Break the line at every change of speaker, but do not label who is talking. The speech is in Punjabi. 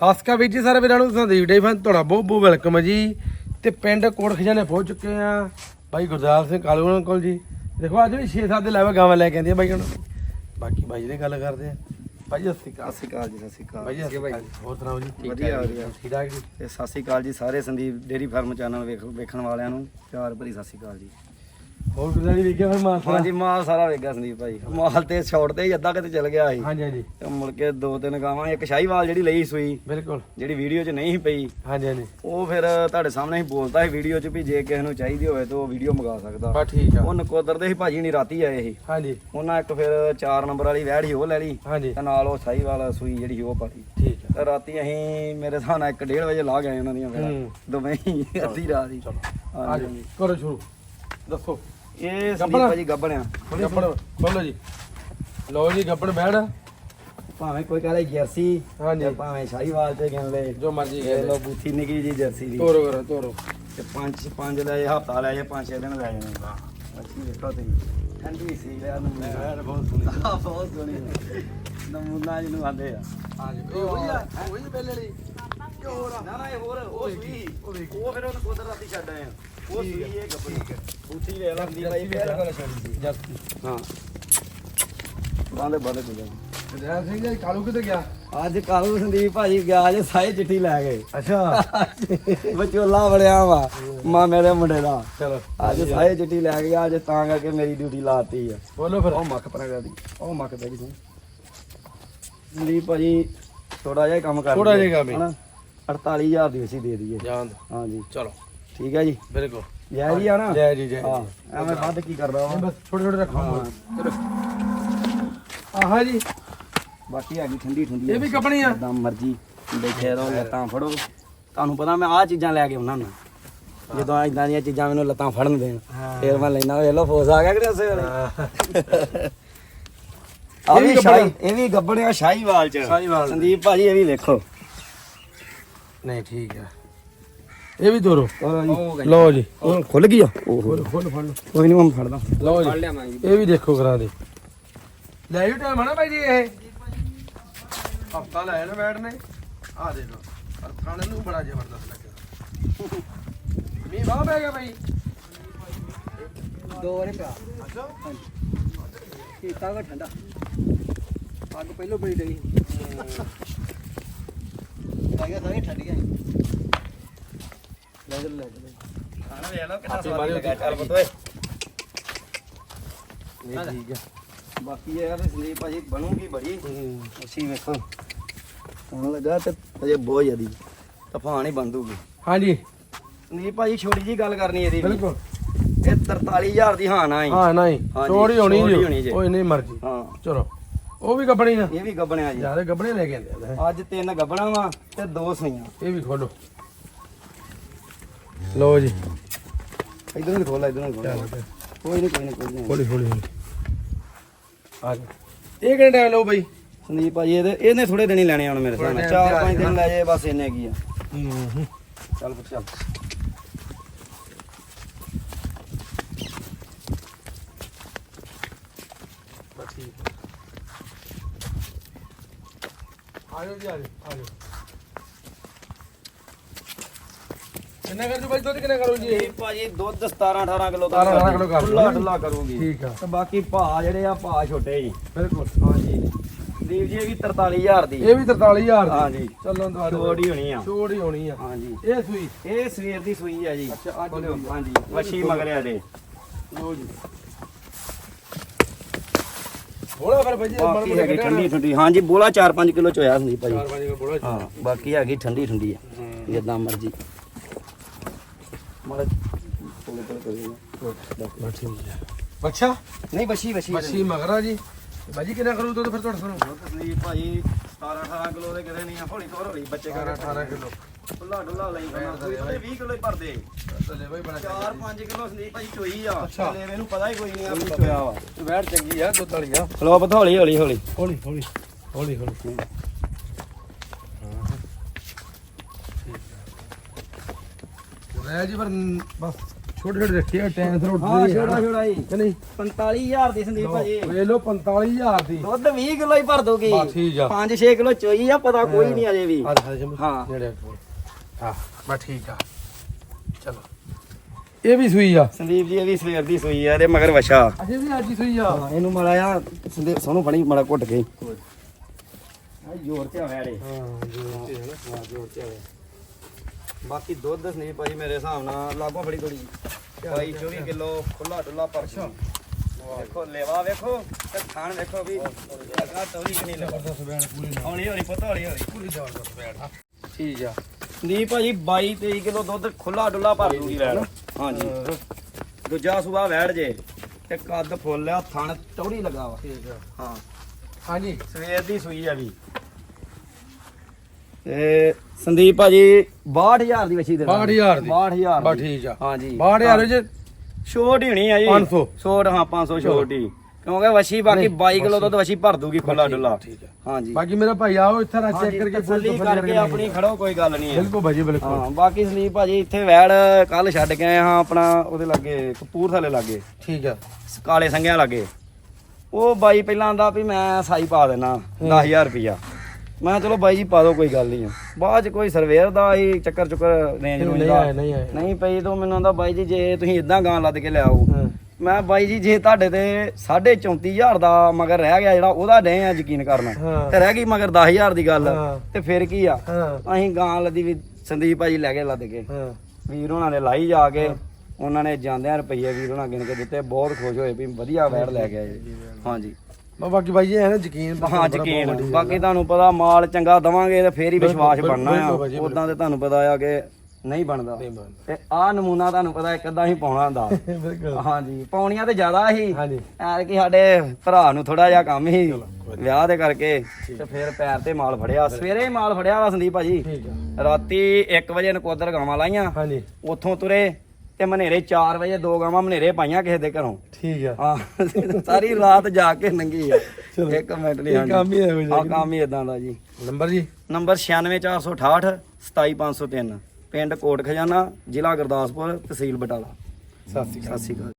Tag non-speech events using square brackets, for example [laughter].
ਸਾਸਕਾ ਵੀਰ ਜੀ ਸਾਰੇ ਵੀਰਾਂ ਨੂੰ ਸੰਦੀਪ ਡੇ ਫਨ ਤੁਹਾਡਾ ਬਹੁਤ ਬਹੁਤ ਵੈਲਕਮ ਹੈ ਜੀ। ਤੇ ਪਿੰਡ ਕੋਟ ਖਜਾਨੇ ਪਹੁੰਚ ਚੁੱਕੇ ਆ ਬਾਈ ਗੁਰਦਾਸ ਸਿੰਘ ਕਾਲੂ ਉਹਨਾਂ ਕੋਲ ਜੀ। ਦੇਖੋ ਅੱਜ ਵੀ 6-7 ਦੇ ਲੈਵਾ ਗਾਵਾਂ ਲੈ ਕੇ ਆਂਦੀਆਂ ਬਾਈ ਹੁਣ। ਬਾਕੀ ਬਾਈ ਨੇ ਗੱਲ ਕਰਦੇ ਆ। ਬਾਈ ਸਤਿ ਸ਼੍ਰੀ ਅਕਾਲ।
ਸਤਿ ਸ਼੍ਰੀ ਅਕਾਲ ਜੀ ਸਤਿ ਸ਼੍ਰੀ ਅਕਾਲ।
ਜੀ ਸਤਿ ਸ਼੍ਰੀ ਅਕਾਲ। ਹੋਰ ਸੁਣਾਓ ਜੀ?
ਵਧੀਆ ਵਧੀਆ।
ਠੀਕ ਠਾਕ ਜੀ?
ਤੇ ਸਤਿ ਸ਼੍ਰੀ ਅਕਾਲ ਜੀ ਸਾਰੇ ਸੰਦੀਪ ਡੇਰੀ ਫਾਰਮ ਚੈਨਲ ਵੇਖ ਵੇਖਣ ਵਾਲਿਆਂ ਨੂੰ। ਪਿਆਰ ਭਰੀ ਸਤਿ ਸ਼੍ਰੀ ਅਕਾਲ ਜੀ।
ਹੋਰ ਕਿਦਾਂ ਜੀ ਵੇਖਿਆ ਫਿਰ ਮਾਸਾ
ਹਾਂਜੀ ਮਾਲ ਸਾਰਾ ਵੇਗਾ ਸੰਦੀਪ ਭਾਈ। ਮਾਲ ਤੇ ਛੋੜ ਤੇ ਹੀ ਅੱਧਾ ਕਿਤੇ ਚਲ ਗਿਆ ਸੀ।
ਹਾਂਜੀ ਹਾਂਜੀ।
ਤੇ ਮੁੜ ਕੇ ਦੋ ਤਿੰਨ ਗਾਵਾਂ ਇੱਕ ਸ਼ਾਹੀਵਾਲ ਜਿਹੜੀ ਲਈ ਸੂਈ
ਬਿਲਕੁਲ।
ਜਿਹੜੀ ਵੀਡੀਓ 'ਚ ਨਹੀਂ ਸੀ ਪਈ
ਹਾਂਜੀ ਹਾਂਜੀ।
ਉਹ ਫਿਰ ਤੁਹਾਡੇ ਸਾਹਮਣੇ ਹੀ ਬੋਲਦਾ ਸੀ ਵੀਡੀਓ 'ਚ ਵੀ ਜੇ ਕਿਸੇ ਨੂੰ ਚਾਹੀਦੀ ਹੋਵੇ ਤਾਂ ਉਹ ਵੀਡੀਓ ਮੰਗਾ ਸਕਦਾ।
ਬਸ ਠੀਕ ਆ।
ਉਹ ਨਕੋਦਰ ਦੇ ਸੀ ਭਾਜੀ ਨਹੀਂ ਰਾਤੀ ਆਏ ਸੀ।
ਹਾਂਜੀ।
ਉਹਨਾਂ ਇੱਕ ਫਿਰ 4 ਨੰਬਰ ਵਾਲੀ ਵੈੜ ਸੀ ਉਹ ਲੈ ਲਈ।
ਹਾਂਜੀ।
ਤੇ ਨਾਲ ਉਹ ਸ਼ਾਹੀਵਾਲ ਸੂਈ ਜਿਹੜੀ ਸੀ ਉਹ ਪਾਲੀ
ਠੀਕ ਆ।
ਤੇ ਰਾਤੀ ਅਸੀਂ ਮੇਰੇ ਹਿਸਾਬ ਨਾਲ 1:30 ਵਜੇ ਲਾ ਗਏ ਉਹਨਾਂ ਦੀਆਂ
ਹੂੰ।
ਫਿਰ ਦੋਵੇਂ ਹੀ ਅੱਧੀ ਰਾਤ ਹੀ।
ਚਲੋ। ਆ
ਹਾਂਜੀ,
ਜਾਓ ਕਰੋ ਸ਼ੁਰੂ। ਦੱਸੋ।
ਇਹ
ਗੱਭਣ?
ਸੰਦੀਪ ਭਾਜੀ ਗੱਬਣਿਆ
ਗੱਬੜ ਖੋਲੋ ਜੀ। ਲਓ ਜੀ ਗੱਬੜ ਬੈੜ
ਭਾਵੇਂ ਕੋਈ ਕਹਲੇ ਜਰਸੀ
ਹਾਂਜੀ।
ਤੇ ਭਾਵੇਂ ਸ਼ਾਹੀਵਾਲ ਤੇ ਗਿਣ ਲੈ।
ਜੋ ਮਰਜ਼ੀ
ਇਹ ਲੋ। ਬੂਥੀ ਨਿੱਕੀ ਜੀ ਜਰਸੀ ਦੀ।
ਤੋਰੋ ਕਰੋ ਤੋਰੋ।
ਤੇ ਪੰਜ ਪੰਜ ਦਾ ਇਹ ਹਫਤਾ ਲੈ ਜੇ ਪੰਜ ਛੇ ਦਿਨ ਲੈ ਜਾਣੇ। ਅੱਛੀ ਦੇਖੋ ਤੁਸੀਂ। ਠੰਡੀ ਸੀ ਲਿਆ ਨਮੂਨਾ।
ਬਹੁਤ ਸੋਹਣੀ
ਬਹੁਤ ਸੋਹਣੀ ਨਮੂਨਾ ਜਿਹਨੂੰ ਆਂਦੇ ਆ।
ਹਾਂਜੀ। ਇਹ ਹੋਈ ਆ? ਹੋਈ ਪਹਿਲੇ ਲਈ
ਨਾ ਨਾ ਇਹ ਹੋਰ ਉਹ ਸੂਈ। ਉਹ ਫਿਰ ਉਹਨੂੰ ਕੁਦਰ ਰਾਤੀ ਛੱਡ ਆਏ ਆ। ਉਹ ਸੂਈ ਇਹ ਗੱਬਣੀ ਬੂਥੀ ਵੇਖ ਲੰਦੀ ਭਾਈ ਫੇਰ ਕੋਲ ਛੱਡੀ ਸੀ।
ਜੱਸੀ।
ਹਾਂ। ਬਾਂਦੇ ਬਾਂਦੇ ਤੁਜਾ
ਜੈ ਸਿੰਘ ਜੀ ਕਾਲੂ ਕਿੱਥੇ ਗਿਆ?
ਅੱਜ ਕਾਲੂ ਸੰਦੀਪ ਭਾਜੀ ਗਿਆ ਜੇ ਸਾਈ ਚਿੱਠੀ ਲੈ ਗਏ
ਅੱਛਾ।
ਵਿਚੋਲਾ ਬੜਿਆ ਵਾ ਮਾਮੇ ਦੇ ਮੁੰਡੇ ਦਾ।
ਚਲੋ।
ਅੱਜ ਸਾਈ ਚਿੱਠੀ ਲੈ ਗਿਆ ਅੱਜ ਤਾਂ ਕਰਕੇ ਮੇਰੀ ਡਿਊਟੀ ਲਾਤੀ ਆ।
ਬੋਲੋ ਫਿਰ।
ਉਹ ਮੱਕ ਪਰਾਂ ਦੀ ਉਹ ਮੱਕ ਪੈ ਗਈ ਤੂੰ। ਸੰਦੀਪ ਭਾਜੀ ਥੋੜਾ ਜਿਹਾ ਕੰਮ ਕਰ
ਜਿਹਾ ਕੰਮ ਹੀ।
48000 ਦੀ ਅਸੀਂ ਦੇ ਦਈਏ।
ਜਾਨ
ਹਾਂਜੀ।
ਚਲੋ।
ਠੀਕ ਹੈ ਜੀ?
ਬਿਲਕੁਲ।
ਜੈ ਜੀ ਆ ਨਾ
ਜੈ ਜੀ ਜੈ।
ਹਾਂ ਐਵੇਂ ਵੱਧ ਕੀ ਕਰਦਾ ਵਾ?
ਬਸ ਛੋਟੇ ਛੋਟੇ ਰੱਖੋ।
ਹਾਂ।
ਚਲੋ ਆਹਾ ਜੀ।
ਬਾਕੀ ਹੈਗੀ ਠੰਡੀ ਠੰਡੀ।
ਇਹ ਵੀ ਕੱਪਣੀ ਆ।
ਜਿੱਦਾਂ ਮਰਜ਼ੀ ਬੈਠੇ ਰਹੋ ਲੱਤਾਂ ਫੜੋ। ਤੁਹਾਨੂੰ ਪਤਾ ਮੈਂ ਆਹ ਚੀਜ਼ਾਂ ਲੈ ਕੇ ਆਉਣਾ ਨਾ। ਜਦੋਂ ਇਦਾਂ ਦੀਆਂ ਚੀਜ਼ਾਂ ਮੈਨੂੰ ਲੱਤਾਂ ਫੜਨ ਦੇਣ। ਫੇਰ ਮੈਂ ਲੈਣਾ ਵੇਖ ਲਓ ਫੋਸ ਆ ਗਿਆ ਕਿ ਉਸੇ ਵੇਲੇ। ਆ
ਵੀ
ਸ਼ਾਹੀ ਇਹ ਵੀ ਚ।
ਸ਼ਾਹੀਵਾਲ ਚ।
ਸੰਦੀਪ ਭਾਜੀ ਇਹ ਵੀ ਵੇਖੋ।
ਨਹੀਂ ਠੀਕ ਆ। ਇਹ ਵੀ ਤੋਰੋ।
ਉਹ
ਲਓ ਜੀ
ਖੁੱਲ ਗਈ ਆ। ਓਹੋ।
ਖੋਲ ਫੜ ਲਓ
ਕੋਈ ਨਹੀਂ ਮੈਂ ਫੜਦਾ
ਲਓ ਜੀ ਇਹ ਵੀ ਦੇਖੋ ਕਰਾ ਦੇ। ਲੈ ਜੀ ਟਾਈਮ ਹਨਾ ਭਾਈ ਜੀ ਇਹ। ਹਫਤਾ ਲੈ ਨਾ ਬੈਠ ਨੇ। ਆ ਦੇ ਲੋ ਪਰ ਖਾਣੇ ਨੂੰ ਬੜਾ ਜ਼ਬਰਦਸਤ ਲੱਗਿਆ। ਮੀਂਹ ਬਾਹ ਪੈ ਗਿਆ ਭਾਈ।
ਦੋ ਵਾਰੇ ਪਿਆ।
ਅੱਛਾ।
ਕੀਤਾ ਵਾ ਠੰਡਾ। ਅੱਗ ਪਹਿਲੋਂ ਬੜੀ ਡਈ ਆ ਗਿਆ ਸਾਰੀ ਠੰਡੀ ਆਈ।
ਲੈ ਲੈ ਲੈ
ਖਾਣਾ ਵੇਖ ਲਓ ਕਿੰਨਾ
ਆਪੇ
ਸਵਾਦ
ਮਾਰਿਓ
ਲੱਗਾ
ਜੀ,
ਚੱਲ ਪੁੱਤ ਓਏ
ਇਹ ਠੀਕ ਆ।
ਬਾਕੀ ਇਹ ਆ ਵੀ ਸੰਦੀਪ ਭਾਜੀ ਬਣੂਗੀ ਬੜੀ।
ਹੂੰ।
ਅੱਛੀ ਵੇਖੋ। ਹੁਣ ਲੱਗਾ ਤੇ ਅਜੇ ਬਹੁਤ ਜ਼ਿਆਦੀ। ਤੂਫਾਨ ਹੀ ਬੰਦੂਗੀ
ਹਾਂਜੀ।
ਸੰਦੀਪ ਭਾਜੀ ਛੋਟੀ ਜੀ ਗੱਲ ਕਰਨੀ ਇਹਦੀ ਵੀ।
ਬਿਲਕੁਲ।
ਇਹ 43000 ਦੀ ਹਾਂ ਨਾ ਹੀ
ਹਾਂ ਨਹੀਂ।
ਹਾਂਜੀ,
ਚੋਰੀ ਹੋਣੀ
ਚੋਰੀ
ਜੀ।
ਹੋਣੀ ਜੀ।
ਓਏ ਨਹੀਂ ਮਰਜ਼ੀ।
ਹਾਂ।
ਚਲੋ। ਉਹ ਵੀ ਕੱਪਣੀ ਨਾ।
ਇਹ ਵੀ ਗੱਬਣਿਆ ਜੀ।
ਜ਼ਿਆਦਾ ਕੱਪੜੇ ਲੈ ਕੇ ਆਂਦੇ ਆ।
ਅੱਜ ਤਿੰਨ ਗੱਬਣਾ ਵਾ ਤੇ ਦੋ ਸਈਆਂ।
ਇਹ ਵੀ ਖੋਲੋ। ਲਓ ਜੀ।
ਇਧਰੋਂ ਵੀ ਖੋਲ ਇਧਰੋਂ ਵੀ ਖੋਲ ਕੋਈ ਨਹੀਂ ਕੋਈ ਨਹੀਂ ਕੋਈ ਨਹੀਂ
ਹੌਲੀ ਹੌਲੀ ਹੌਲੀ। ਆ ਜਾ। ਇਹ ਕਿਹੜਾ ਟਾਈਮ ਲਓ ਬਾਈ?
ਸੰਦੀਪ ਭਾਜੀ ਇਹਦੇ ਇਹਨੇ ਥੋੜੇ ਦਿਨ ਹੀ ਲੈਣੇ ਹੁਣ ਮੇਰੇ
ਤੇ ਆ
ਦਿਨ ਲੈ ਜੇ ਬਸ ਇੰਨੇ ਕੀ ਆ।
ਹੂੰ
ਚੱਲ ਪੁੱਤ ਚੱਲ।
ਬਸ ਠੀਕ ਆ ਜਾਓ ਜੀ ਆ ਜਾਓ ਆ ਜਾਓ। ਕਿੰਨਾ ਕਰ ਜੂ ਬਾਈ ਦੁੱਧ ਕਿੰਨਾ ਕਰੋ ਜੀ ਇਹ
ਸੰਦੀਪ ਭਾਜੀ ਦੁੱਧ 17 18 ਕਿਲੋ
17 18 ਕਿਲੋ ਕਰ
ਖੁੱਲਾ ਢੁੱਲਾ ਕਰੂਗੀ।
ਠੀਕ ਆ।
ਤੇ ਬਾਕੀ ਭਾ ਜਿਹੜੇ ਆ ਭਾ ਛੋਟੇ ਜੀ।
ਬਿਲਕੁਲ।
ਹਾਂਜੀ। ਦੀਪ ਜੀ ਇਹ ਵੀ 43000 ਦੀ।
ਇਹ ਵੀ 43000 ਦੀ।
ਹਾਂਜੀ।
ਚੱਲਣ ਦੋ
ਛੋਟੀ ਹੋਣੀ ਆ।
ਛੋੜ ਹੀ ਹੋਣੀ ਆ।
ਹਾਂਜੀ।
ਇਹ ਸੂਈ?
ਇਹ ਸਵੇਰ ਦੀ ਸੂਈ ਆ ਜੀ।
ਅੱਛਾ, ਅੱਜ
ਖੋਲਿਓ।
ਹੋਈ ਆ।
ਹਾਂਜੀ। ਵਸ਼ੀ ਮਗਰਿਆ ਦੇ।
ਲਓ ਜੀ। ਬੋਲਾ ਫਿਰ ਭਾਈ ਜੀ
ਬਾਕੀ ਹੈਗੀ ਠੰਡੀ ਠੰਡੀ। ਹਾਂਜੀ ਬੋਲਾ 4-5 ਕਿਲੋ ਚ ਹੋਇਆ ਸੰਦੀਪ ਭਾਜੀ
ਚਾਰ ਵਜੇ ਦਾ ਬੋਲਾ
ਹਾਂ ਬਾਕੀ ਹੈਗੀ ਠੰਡੀ ਠੰਡੀ ਆ। ਜਿੱਦਾਂ ਮਰਜ਼ੀ। ਮਾੜਾ ਕੋਲੇ ਕੋਲੇ ਕਰੀ
ਬਸ ਠੀਕ ਹੈ ਬੱਚਾ?
ਨਹੀਂ ਵਸ਼ੀ ਵਸ਼ੀ
ਮੱਛੀ ਮਗਰਾ ਜੀ। ਤੇ ਬਾਜੀ ਕਿੰਨਾ ਕਰੂ ਦੁੱਧ ਫਿਰ ਤੁਹਾਡਾ ਸੁਣੋ
ਸੰਦੀਪ ਭਾਜੀ 17 18 ਕਿਲੋ ਦੇ ਕਿਤੇ ਨਹੀਂ ਆ ਹੌਲੀ ਤੋਰ ਹੌਲੀ ਬੱਚੇ
18 18 ਕਿਲੋ।
ਖੁੱਲਾ ਡੁੱਲਾ ਲਈ ਕਰਨਾ ਕੋਈ ਉਹਦੇ 20 ਕਿਲੋ ਹੀ ਭਰਦੇ।
ਚੱਲੇ ਬਾਈ ਬੜਾ
4-5 ਕਿਲੋ ਸੰਦੀਪ ਭਾਜੀ ਚੋਈ ਆ।
ਅੱਛਾ।
ਲੈ ਮੈਨੂੰ ਪਤਾ ਹੀ ਕੋਈ ਨਹੀਂ ਆ ਵੀ ਚੋਇਆ ਵਾ
ਵੈਟ ਚੰਗੀ ਆ ਦੁੱਧ ਵਾਲੀ ਆ
ਖਲੋ ਪਤ ਹੌਲੀ ਹੌਲੀ ਹੌਲੀ
ਹੌਲੀ ਹੌਲੀ ਹੌਲੀ ਹੌਲੀ ਰਹਿ ਜੀ ਪਰ ਬਸ ਛੋਟੇ ਛੋਟੇ ਰੱਖੇ ਥਰ ਉੱਠਦੇ
ਹਾਂ। ਛੋਟਾ ਛੋਟਾ ਜੀ
ਕਿ ਨਹੀਂ?
45000 ਦੀ ਸੰਦੀਪ ਭਾਜੀ।
ਵੇਖ ਲਓ 45000 ਦੀ।
ਦੁੱਧ 20 ਕਿਲੋ ਹੀ ਭਰ ਦੋਗੀ
ਬਸ ਠੀਕ ਆ।
5-6 ਕਿਲੋ ਚੋਈ ਆ ਪਤਾ ਕੋਈ ਨਹੀਂ ਅਜੇ ਵੀ। ਹਾਂ।
ਹਾਂ ਬਸ ਠੀਕ ਆ। ਚਲੋ। ਇਹ ਵੀ ਸੂਈ ਆ।
ਸੰਦੀਪ ਜੀ ਇਹ ਵੀ ਸਵੇਰ ਦੀ ਸੂਈ ਆ ਇਹਦੇ ਮਗਰ ਵਛਾ।
ਅਜੇ ਵੀ ਅੱਜ ਹੀ ਸੂਈ ਆ।
ਇਹਨੂੰ ਮੜਾ ਆ ਸੰਦੀਪ ਸੋਨੂੰ ਫੜੀ ਮੜਾ ਘੁੱਟ ਕੇ। ਆ ਜ਼ੋਰ ਤੇ ਹੋਇਆ ਰੇ
ਹਾਂ ਜੀ
ਹਾਂ ਜ਼ੋਰ ਤੇ ਹੋਇਆ ਬਾਕੀ ਦੁੱਧ ਸੰਦੀਪ ਭਾਜੀ ਮੇਰੇ ਹਿਸਾਬ ਨਾਲ ਲਾਗੋਂ ਫੜੀ ਥੋੜੀ ਭਾਈ 24 ਕਿਲੋ ਖੁੱਲਾ ਡੁੱਲਾ ਪਰ ਵੇਖੋ ਲੇਵਾ ਵੇਖੋ ਤੇ ਥਾਣ ਵੇਖੋ ਵੀ ਲੱਗਾ ਤੌਰੀ ਕਿ ਨਹੀਂ ਲੱਗਾ
ਜ਼ਬਰਦਸਤ ਬੈਣ ਪੂਰੀ
ਹੌਲੀ ਹੌਲੀ ਪੁੱਤ ਹੌਲੀ ਹੌਲੀ।
ਪੂਰੀ ਜ਼ਬਰਦਸਤ ਬੈਣ। ਠੀਕ ਆ।
ਸੰਦੀਪ ਭਾਜੀ 22 23 ਕਿਲੋ ਦੁੱਧ ਖੁੱਲਾ ਡੁੱਲਾ ਭਰ ਦੂਗੀ। ਵੈੜ ਹਾਂਜੀ। ਦੂਜਾ ਸੂਆ ਵੈੜ ਜੇ ਤੇ ਕੱਦ ਫੁੱਲ ਆ ਥਣ ਟੌੜੀ ਲੱਗਾ ਵਾ।
ਠੀਕ ਆ।
ਹਾਂ।
ਹਾਂਜੀ।
ਸਵੇਰ ਦੀ ਸੂਈ ਆ ਵੀ। ਤੇ ਸੰਦੀਪ ਭਾਜੀ 62000 ਦੀ ਵਛੀ ਦੇ
62000 ਦੀ।
62000
ਬਸ ਠੀਕ ਆ।
ਹਾਂਜੀ।
62000 ਜੇ
ਛੋਟ ਹੀ ਹੋਣੀ ਆ ਜੀ।
500
ਛੋਟ ਹਾਂ 500 ਛੋਟ ਹੀ। ਕਿਉਂਕਿ ਵਛੀ ਬਾਕੀ 22 ਕਿਲੋ ਦੁੱਧ ਵਛੀ ਭਰ ਦੂਗੀ ਖੁੱਲਾ ਡੁੱਲਾ।
ਠੀਕ ਆ।
ਹਾਂਜੀ।
ਬਾਕੀ ਮੇਰਾ ਭਾਈ ਆਓ ਇੱਥੇ ਰਾ ਚੈੱਕ ਕਰਕੇ
ਤਸੱਲੀ ਕਰਕੇ ਆਪਣੀ ਖੜੋ ਕੋਈ ਗੱਲ ਨਹੀਂ ਹੈ
ਬਿਲਕੁਲ ਭਾਜੀ ਬਿਲਕੁਲ।
ਹਾਂ ਬਾਕੀ ਸੰਦੀਪ ਭਾਜੀ ਇੱਥੇ ਵੈੜ ਕੱਲ ਛੱਡ ਕੇ ਆਏ ਹਾਂ ਆਪਣਾ ਉਹਦੇ ਲਾਗੇ ਕਪੂਰਥਲੇ ਲਾਗੇ।
ਠੀਕ ਆ।
ਕਾਲੇ ਸੰਘਿਆਂ ਲਾਗੇ। ਉਹ ਬਾਈ ਪਹਿਲਾਂ ਆਂਦਾ ਵੀ ਮੈਂ ਸਾਈ ਪਾ ਦੇਣਾ 10000 ਰੁਪਿਆ ਮੈਂ ਕਿਹਾ ਚਲੋ ਬਾਈ ਜੀ ਪਾ ਦਿਓ ਕੋਈ ਗੱਲ ਨਹੀਂ ਆ। ਬਾਅਦ ਚ ਕੋਈ ਸਰਵੇਅਰ ਦਾ ਹੀ ਚੱਕਰ ਚੁੱਕਰ ਰੇਂਜ ਰੂੰਜ
ਨਹੀਂ
ਦਾ
ਨਹੀਂ ਆਏ
ਨਹੀਂ ਪਈ ਤੋਂ ਮੈਨੂੰ ਆਂਦਾ ਬਾਈ ਜੀ ਜੇ ਤੁਸੀਂ ਇਦਾਂ ਗਾਂ ਲੱਦ ਕੇ ਲਿਆਓ। ਮੈਂ ਬਾਈ ਜੀ ਜੇ ਤੁਹਾਡੇ ਤੇ 34000 ਦਾ ਮਗਰ ਰਹਿ ਗਿਆ ਜਿਹੜਾ ਉਹਦਾ ਡੇ ਆ ਯਕੀਨ ਕਰਨਾ।
ਹਾਂ।
ਤੇ ਰਹਿ ਗਈ ਮਗਰ 10000 ਦੀ ਗੱਲ।
ਹਾਂ।
ਤੇ ਫਿਰ ਕੀ ਆ?
ਹਾਂ।
ਅਸੀਂ ਗਾਂ ਲੱਦੀ ਵੀ ਸੰਦੀਪ ਭਾਜੀ ਲੈ ਕੇ ਲੱਦ ਕੇ।
ਹਾਂ।
ਵੀਰ ਉਹਨਾਂ ਨੇ ਲਾਈ ਜਾ ਕੇ। ਉਹਨਾਂ ਨੇ ਜਾਂਦਿਆਂ ਰੁਪਈਏ ਵੀਰ ਉਹਨਾਂ ਗਿਣ ਕੇ ਦਿੱਤੇ। ਬਹੁਤ ਖੁਸ਼ ਹੋਏ ਵੀ ਵਧੀਆ ਵੈੜ ਲੈ ਕੇ ਆਏ। ਹਾਂਜੀ।
ਬਾਕੀ ਭਾਈ ਇਹ ਹੈ ਨਾ ਯਕੀਨ
ਹਾਂ ਯਕੀਨ। ਬਾਕੀ ਤੁਹਾਨੂੰ ਪਤਾ ਮਾਲ ਚੰਗਾ ਦਵਾਂਗੇ ਤੇ ਫੇਰ ਹੀ ਵਿਸ਼ਵਾਸ ਬਣਨਾ ਆ। ਉਦਾਂ ਤੇ ਤੁਹਾਨੂੰ ਪਤਾ ਆ ਕਿ ਨਹੀਂ ਬਣਦਾ। ਤੇ ਆਹ ਨਮੂਨਾ ਤੁਹਾਨੂੰ ਪਤਾ ਇੱਕ ਅੱਧਾ ਹੀ ਪਾਉਣਾ ਹੁੰਦਾ। [laughs] ਹਾਂਜੀ ਪਾਉਣੀਆਂ ਤੇ ਜ਼ਿਆਦਾ ਹੀ।
ਹਾਂਜੀ।
ਐਰ ਕਿ ਸਾਡੇ ਭਰਾ ਨੂੰ ਥੋੜਾ ਜਿਹਾ ਕੰਮ ਹੀ। ਵਿਆਹ ਦੇ ਕਰਕੇ ਤੇ ਫਿਰ ਪੈਰ ਤੇ ਮਾਲ ਫੜਿਆ। ਸਵੇਰੇ ਹੀ ਮਾਲ ਫੜਿਆ ਵਾ ਸੰਦੀਪ ਭਾਜੀ।
ਠੀਕ ਆ।
ਰਾਤੀ 1 ਵਜੇ ਨਕੋਦਰ ਗਾਵਾਂ ਲਾਈਆਂ।
ਹਾਂਜੀ।
ਉੱਥੋਂ ਤੁਰੇ। ਤੇ ਮਨੇਰੇ 4 ਵਜੇ ਦੋ ਗਾਵਾਂ ਮਨੇਰੇ ਪਾਈਆਂ ਕਿਸੇ ਦੇ ਘਰੋਂ।
ਠੀਕ ਆ।
ਹਾਂ [laughs] ਸਾਰੀ ਰਾਤ ਜਾ ਕੇ ਲੰਘੀ ਆ। ਇੱਕ ਮਿੰਟ ਨਹੀਂ
ਕੰਮ ਹੀ ਇਹੋ ਜਿਹਾ
ਕੰਮ ਹੀ ਇਦਾਂ ਦਾ ਜੀ।
ਨੰਬਰ ਜੀ?
ਨੰਬਰ 96468 27503 ਪਿੰਡ ਕੋਟ ਖਜ਼ਾਨਾ ਜ਼ਿਲ੍ਹਾ ਗੁਰਦਾਸਪੁਰ ਤਹਿਸੀਲ ਬਟਾਲਾ। ਸਤਿ ਸ਼੍ਰੀ ਅਕਾਲ।